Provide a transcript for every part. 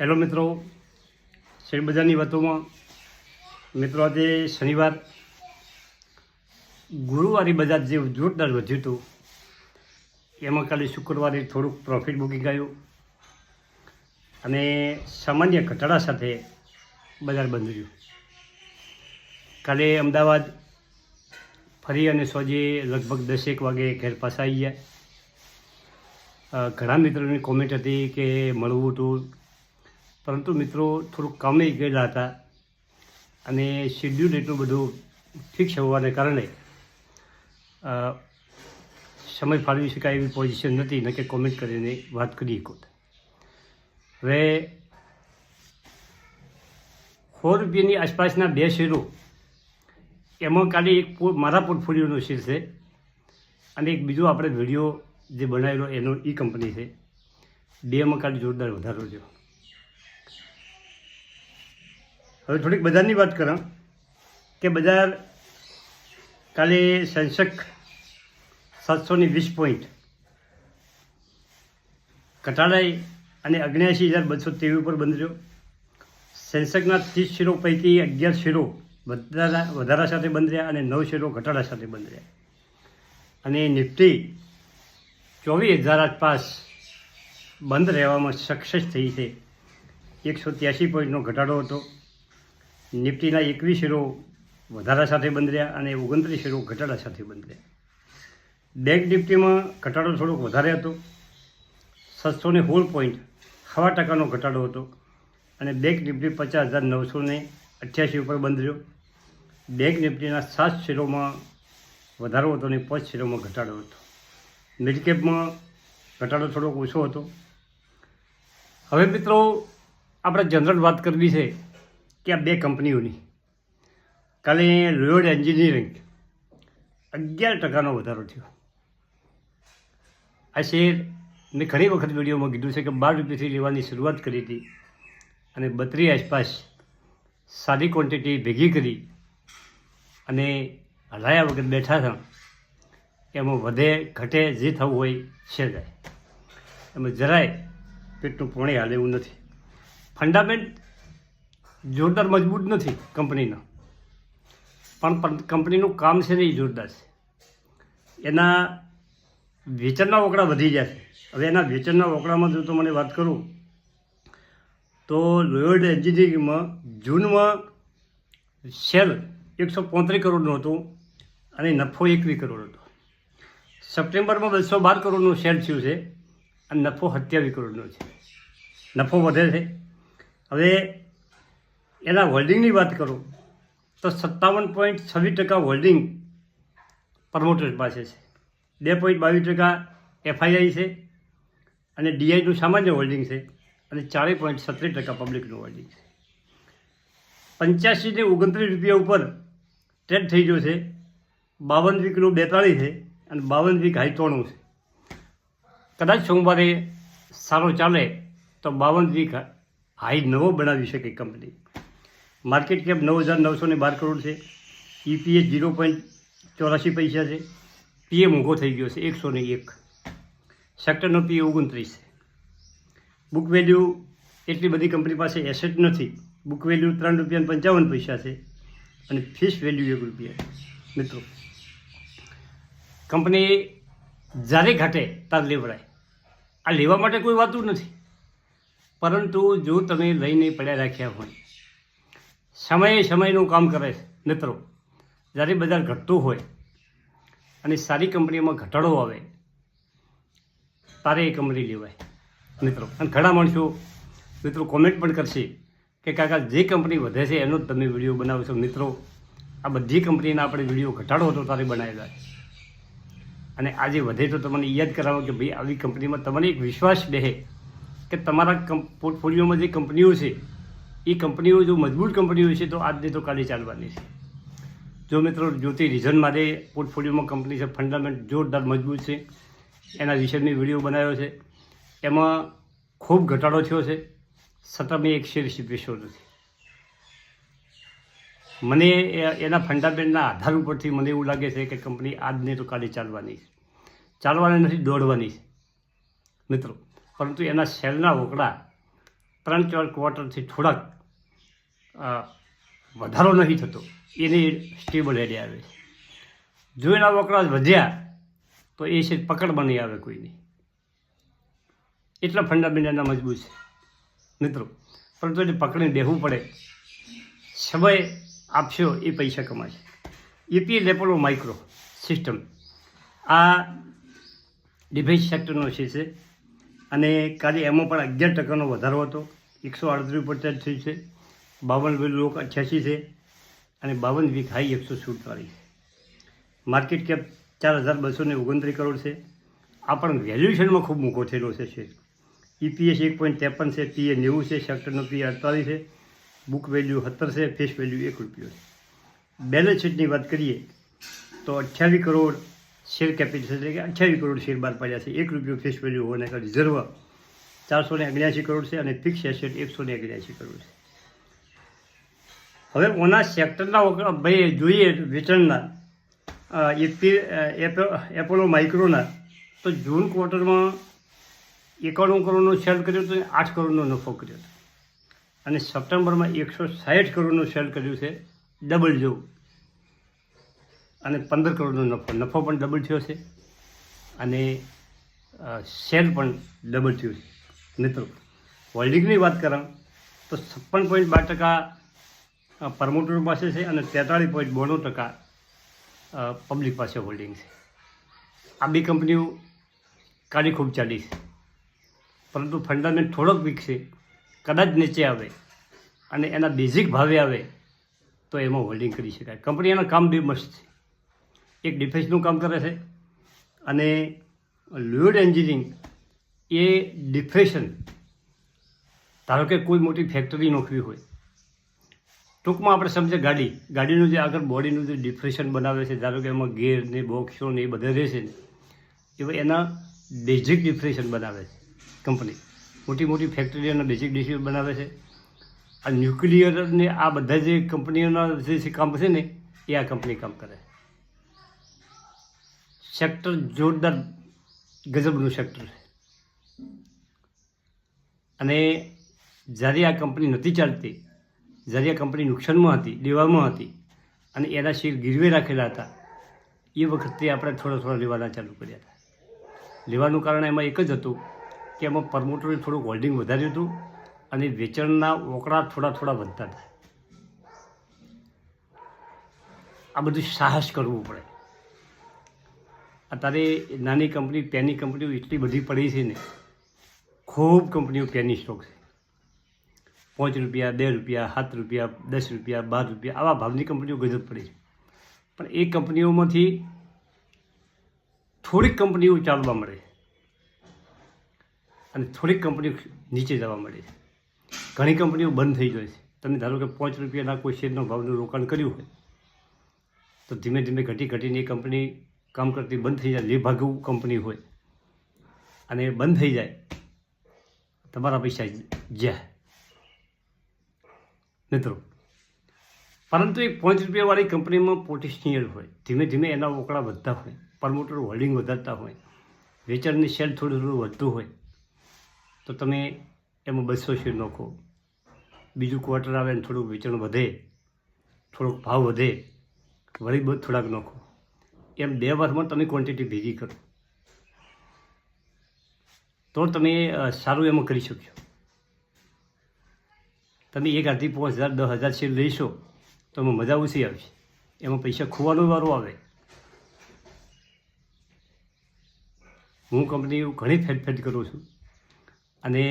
Hello મિત્રો શેરબજારની વાતોમાં. મિત્રો, આજે શનિવાર. ગુરુવારી બજાર જે જોરદાર વધ્યું હતું, એમાં કાલે શુક્રવારે થોડુંક પ્રોફિટ બુકિંગ આવ્યું અને સામાન્ય ઘટાડા સાથે બજાર બંધ રહ્યું. કાલે અમદાવાદ ફરી અને સોજે લગભગ દસેક વાગે ઘેર પાછા આવી ગયા. ઘણા મિત્રોની કોમેન્ટ હતી કે મળવું હતું પરંતુ મિત્રો થોડુંક કામે ગયેલા હતા અને શેડ્યુલ એટલું બધું ફિક્સ હોવાને કારણે સમય ફાળવી શકાય એવી પોઝિશન નથી, ન કે કોમેન્ટ કરીને વાત કરી શકો હવે, સો રૂપિયાની આસપાસના બે શેરો એમાં કાલે એક મારા પોર્ટફોલિયોનો શેર છે અને એક બીજો આપણે વીડિયો જે બનાવેલો એનો ઈ કંપની છે. બેમાં કાલે જોરદાર વધારો થયો. હવે થોડીક બજારની વાત કਰਾਂ કે બજાર કાલે સેન્સેક્સ સાતસોની વીસ પોઈન્ટ ઘટાડાઈ અને અગ્યાસી હજાર બસો ત્રેવીસ ઉપર બંધ રહ્યો. સેન્સેક્સના ત્રીસ શેરો પૈકી અગિયાર શેરો વધારા વધારા સાથે બંધ રહ્યા અને નવ શેરો ઘટાડા સાથે બંધ રહ્યા. અને નિફ્ટી ચોવીસ હજાર આસપાસ બંધ રહેવામાં સક્સેસ થઈ છે. એકસો ત્યાસી પોઈન્ટનો ઘટાડો હતો. નિફ્ટીના એકવીસ શેરો વધારા સાથે બંધ રહ્યા અને ઓગણત્રીસ શેરો ઘટાડા સાથે બંધ રહ્યા બેંક નિફ્ટીમાં ઘટાડો થોડોક વધારે હતો. સાતસો ને સોળ પોઈન્ટ સવા ટકાનો ઘટાડો હતો અને બેંક નિફ્ટી પચાસ હજાર નવસો ને અઠ્યાસી ઉપર બંધ રહ્યો બેંક નિફ્ટીના સાત શેરોમાં વધારો હતો અને પાંચ શેરોમાં ઘટાડો હતો. મિડકેપમાં ઘટાડો થોડોક ઓછો હતો. હવે મિત્રો, આપણે જનરલ વાત કરવી છે. આ બે કંપનીઓની. કાલે લોયડ એન્જિનિયરિંગ અગિયાર ટકાનો વધારો થયો. આ શેર મેં ઘણી વખત વિડીયોમાં કીધું છે કે બાર રૂપિયાથી લેવાની શરૂઆત કરી હતી અને બત્રી આસપાસ સારી ક્વોન્ટિટી ભેગી કરી અને હલાયા વગર બેઠા હતા. એમાં વધે ઘટે જે થવું હોય છે જાય. એમાં જરાય પેટનું પોણે હાલે એવું નથી. ફંડામેન્ટ જોરદાર મજબૂત નથી કંપનીનો. પણ કંપનીનું કામ છે ને એ જોરદાર છે. એના વેચાણના વોકડા વધી જાય હવે એના વેચાણના વકડામાં જો તો મને વાત કરું, તો લોયડ એન્જિનિયરિંગમાં જૂનમાં સેલ એકસો પોત્રીસ કરોડનું હતું અને નફો એકવીસ કરોડ હતો. સપ્ટેમ્બરમાં બસો બાર કરોડનું સેલ થયું છે અને નફો સત્યાવીસ કરોડનો છે. નફો વધે છે. હવે એના હોલ્ડિંગની વાત કરું, તો સત્તાવન પોઈન્ટ છવ્વીસ ટકા હોલ્ડિંગ પ્રમોટર્સ પાસે છે. બે પોઈન્ટ બાવીસ ટકા એફઆઈઆઈ છે અને ડીઆઈનું સામાન્ય હોલ્ડિંગ છે અને ચાલીસ પોઈન્ટ સત્રીસ ટકા પબ્લિકનું હોલ્ડિંગ છે. પંચ્યાસી ને ઓગણત્રીસ રૂપિયા ઉપર ટ્રેડ થઈ ગયો છે. બાવન વીકનું બેતાળીસ છે અને બાવન વીક હાઈ ત્રણું છે. કદાચ સોમવારે સારો ચાલે તો બાવન વીક હાઈ નવો બનાવી શકે કંપની માર્કેટ કેપ નવ હજાર નવસો ને બાર કરોડ છે. ઈપીએસ જીરો પોઈન્ટ ચોરાસી પૈસા છે. પીએ મોંઘો થઈ ગયો છે એકસો ને એક સેક્ટરનો પીએ ઓગણત્રીસ છે. બુક વેલ્યુ એટલી બધી કંપની પાસે એસેટ નથી. બુક વેલ્યુ ત્રણ રૂપિયા પંચાવન પૈસા છે અને ફીસ વેલ્યુ એક રૂપિયા મિત્રો કંપની જ્યારે ઘટે તાર લેવડાય. આ લેવા માટે કોઈ વાતું નથી. પરંતુ જો તમે લઈને પડ્યા રાખ્યા હોય સમયે સમયનું કામ કરે છે. મિત્રો, જ્યારે બજાર ઘટતું હોય અને સારી કંપનીમાં ઘટાડો આવે તારે એ કંપની લેવાય. મિત્રો, અને ઘણા માણસો, મિત્રો કોમેન્ટ પણ કરશે કે, કાકા, જે કંપની વધે છે, એનો જ તમે વીડિયો બનાવો છો. મિત્રો, આ બધી કંપનીના આપણે વીડિયો ઘટાડો હતો તારે બનાવેલા અને આજે વધે તો તમને યાદ કરાવો કે, ભાઈ, આવી કંપનીમાં તમને એક વિશ્વાસ બેહે કે તમારા પોર્ટફોલિયોમાં જે કંપનીઓ છે એ કંપનીઓ, જો મજબૂત કંપનીઓ છે, તો આજની તો કાલે ચાલવાની છે. જો મિત્રો, જ્યોતિ રીઝન માટે પોર્ટફોલિયોમાં કંપની છે ફંડામેન્ટ જોરદાર મજબૂત છે. એના વિશે મેં વીડિયો બનાવ્યો છે. એમાં ખૂબ ઘટાડો થયો છે. છતાં મેં એક શેર વેચ્યો નથી મને એના ફંડામેન્ટના આધાર ઉપરથી મને એવું લાગે છે કે કંપની આજને તો કાલે ચાલવાની છે. ચાલવાની નથી, દોડવાની છે. મિત્રો, પરંતુ એના શેરના વોકડા ત્રણ ચાર ક્વાર્ટરથી થોડાક વધારો નથી થતો. એની સ્ટેબલ હેડે આવે છે. જો એના વકરાશ વધ્યા, તો એ છે પકડમાં નહીં આવે કોઈની. એટલા ફંડામેન્ટલના મજબૂત છે. મિત્રો, પરંતુ એને પકડીને બેહવું પડે. સમય આપશો, એ પૈસા કમાશે. ઈપી લેપોલો માઇક્રો સિસ્ટમ. આ ડિફેન્સ સેક્ટરનો છે છે. અને કાલે એમાં પણ અગિયાર ટકાનો વધારો હતો. એકસો અડત્રીસ પચાસ થયું છે. બાવન લોક અઠ્યાસી છે અને બાવન વીક હાઈ એકસો સુડતાલીસ માર્કેટ કેપ ચાર હજાર બસો ને ઓગણત્રીસ કરોડ છે. આ પણ વેલ્યુએશનમાં ખૂબ મોકો થયેલો છે શેર. ઈપીએસ એક પોઈન્ટ ત્રેપન છે પીએ નેવું છે સેક્ટરનો પીએ અડતાલીસ છે. બુક વેલ્યુ સત્તર છે ફેસ વેલ્યુ એક રૂપિયો છે. બેલેન્સ શીટની વાત કરીએ તો અઠ્યાવીસ કરોડ શેર કેપિટલ એટલે કે અઠ્યાવીસ કરોડ શેર બહાર પાડ્યા છે. એક રૂપિયો ફેસ વેલ્યુ હોવાને રિઝર્વ ચારસો ને કરોડ છે અને ફિક્સ એસેટ એકસો ને કરોડ છે. હવે ઓના સેક્ટરના ભાઈ, જોઈએ રિટર્નના એપી એપોલો માઇક્રોના. તો જૂન ક્વાર્ટરમાં એકાણું કરોડનો સેલ કર્યો હતો અને આઠ કરોડનો નફો કર્યો હતો. અને સપ્ટેમ્બરમાં એકસો સાઠ કરોડનો સેલ કર્યું છે ડબલ જેવું. અને પંદર કરોડનો નફો નફો પણ ડબલ થયો છે. અને સેલ પણ ડબલ થયું છે. મિત્રો હોલ્ડિંગની વાત કਰਾਂ તો છપ્પન પોઈન્ટ બાર ટકા પ્રમોટર પાસે છે અને તેતાળીસ પોઈન્ટ બોણું ટકા પબ્લિક પાસે હોલ્ડિંગ છે. આ બે કંપનીઓ કાલી ખૂબ ચાલી છે. પરંતુ ફંડામેન્ટ થોડોક વીક છે કદાચ નીચે આવે અને એના બેઝિક ભાવે આવે, તો એમાં હોલ્ડિંગ કરી શકાય. કંપની એના કામ બી મસ્ત છે. એક ડિફેન્સનું કામ કરે છે અને લ્યુડ એન્જિનિયરિંગ એ ડિફેશન ધારો કે કોઈ મોટી ફેક્ટરી નોખવી હોય ટૂંકમાં આપણે સમજે ગાડી. ગાડીનું જે આગળ બોડીનું જે ડિફ્રેશન બનાવે છે, ધારો કે એમાં ગેર ને બોક્સો ને એ બધા રહેશે ને એવા એના બેઝિક ડિફ્રેશન બનાવે છે કંપની. મોટી મોટી ફેક્ટરીઓના બેઝિક ડિફ્રેશન બનાવે છે. આ ન્યુક્લિયરને આ બધા જે કંપનીઓના જે કામ છે ને, એ આ કંપની કામ કરે સેક્ટર જોરદાર ગજબનું સેક્ટર છે. અને જ્યારે આ કંપની નથી ચાલતી આ કંપની નુકસાનમાં હતી, દેવામાં હતી અને એના શેર ગીરવે રાખેલા હતા. એ વખતે આપણે થોડા થોડા લેવાના ચાલુ કર્યા હતા. લેવાનું કારણ એમાં એક જ હતું કે એમાં પ્રમોટરે થોડુંક હોલ્ડિંગ વધાર્યું હતું અને વેચાણના ઓકળા થોડા થોડા વધતા હતા. આ બધું સાહસ કરવું પડે. અત્યારે નાની કંપની, પેની કંપનીઓ એટલી બધી પડી છે ને, ખૂબ કંપનીઓ પેની સ્ટોક છે. પાંચ રૂપિયા, બે રૂપિયા, સાત રૂપિયા, દસ રૂપિયા, બાર રૂપિયા, આવા ભાવની કંપનીઓ ગજબ પડી છે. પણ એ કંપનીઓમાંથી થોડીક કંપનીઓ ચાલવા મળે અને થોડીક કંપનીઓ નીચે જવા મળે છે. ઘણી કંપનીઓ બંધ થઈ જાય છે. તમે ધારો કે પાંચ રૂપિયાના કોઈ શેરનો ભાવનું રોકાણ કર્યું હોય, તો ધીમે ધીમે ઘટી ઘટીને એ કંપની કામ કરતી બંધ થઈ જાય, લેભાગુ કંપની હોય. અને બંધ થઈ જાય, તમારા પૈસા જ્યાં. મિત્રો, પરંતુ એ પાંચ રૂપિયાવાળી કંપનીમાં પોટેશિયલ હોય, ધીમે ધીમે એના ઓકળા વધતા હોય, પ્રમોટર હોલ્ડિંગ વધારતા હોય, વેચાણની શેર થોડું થોડું વધતું હોય, તો તમે એમાં બસો શેર નાખો. બીજું ક્વાર્ટર આવે ને થોડુંક વેચાણ વધે, થોડોક ભાવ વધે, વળી બધ થોડાક નાખો. એમ બે વર્ષમાં તમે ક્વોન્ટિટી ભેગી કરો. તો તમે સારું એમાં કરી શકશો તમે એક આથી પાંચ હજાર, દસ હજાર શેર લઈશો તો એમાં મજા ઓછી આવશે એમાં પૈસા ખોવાનો વારો આવે. હું કંપની ઘણી ફેટફેટ કરું છું. અને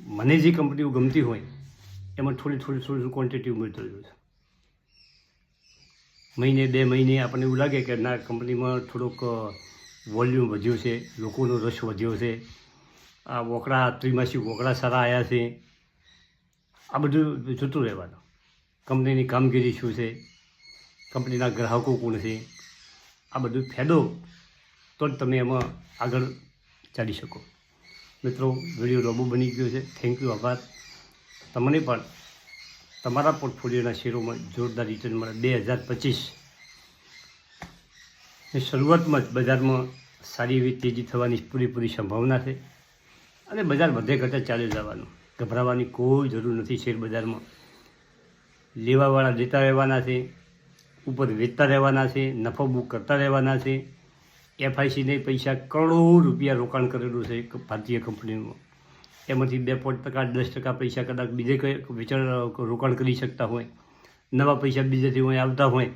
મને જે કંપનીઓ ગમતી હોય, એમાં થોડી થોડી થોડી ક્વોન્ટિટી ઉમેરતો રહ્યો છું. મહિને, બે મહિને આપણને એવું લાગે કે ના, કંપનીમાં થોડોક વોલ્યુમ વધ્યું છે, લોકોનો રસ વધ્યો છે. આ વોકડા, ત્રિમાસિક વોકડા સારા આવ્યા છે. આ બધું જોતું રહેવાનું. કંપનીની કામગીરી શું છે? કંપનીના ગ્રાહકો કોણ છે? આ બધું ફેદો તો જ તમે એમાં આગળ ચાલી શકો. મિત્રો વીડિયો લાંબો બની ગયો છે. થેન્ક યુ આભાર. તમને પણ તમારા પોર્ટફોલિયોના શેરોમાં જોરદાર રિટર્ન મળે. બે હજાર પચીસ. શરૂઆતમાં જ બજારમાં સારી એવી તેજી થવાની પૂરેપૂરી સંભાવના છે. અને બજાર વધે ઘટે ચાલી જવાનું. ગભરાવાની કોઈ જરૂર નથી શેર બજારમાં લેવાવાળા લેતા રહેવાના છે, ઉપર વેચતા રહેવાના છે, નફો બુક કરતા રહેવાના છે. એફઆઈસીને પૈસા કરોડો રૂપિયા રોકાણ કરેલું છે ભારતીય કંપનીમાં એમાંથી બે પોઈન્ટ ટકા દસ ટકા પૈસા કદાચ બીજે કંઈ વેચાણ, રોકાણ કરી શકતા હોય. નવા પૈસા બીજેથી હોય, આવતા હોય.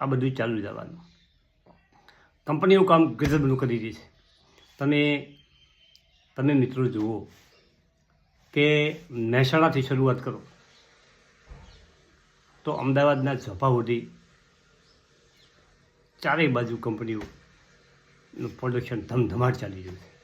આ બધું ચાલુ જવાનું. કંપનીઓ કામ ગજબનું કરી રહી છે. તમે તમે મિત્રો જુઓ. કે મહેસાણાથી શરૂઆત કરો. તો અમદાવાદના ઝભા ચારેય બાજુ કંપનીઓનું પ્રોડક્શન ધમધમાટ ચાલી રહ્યું છે.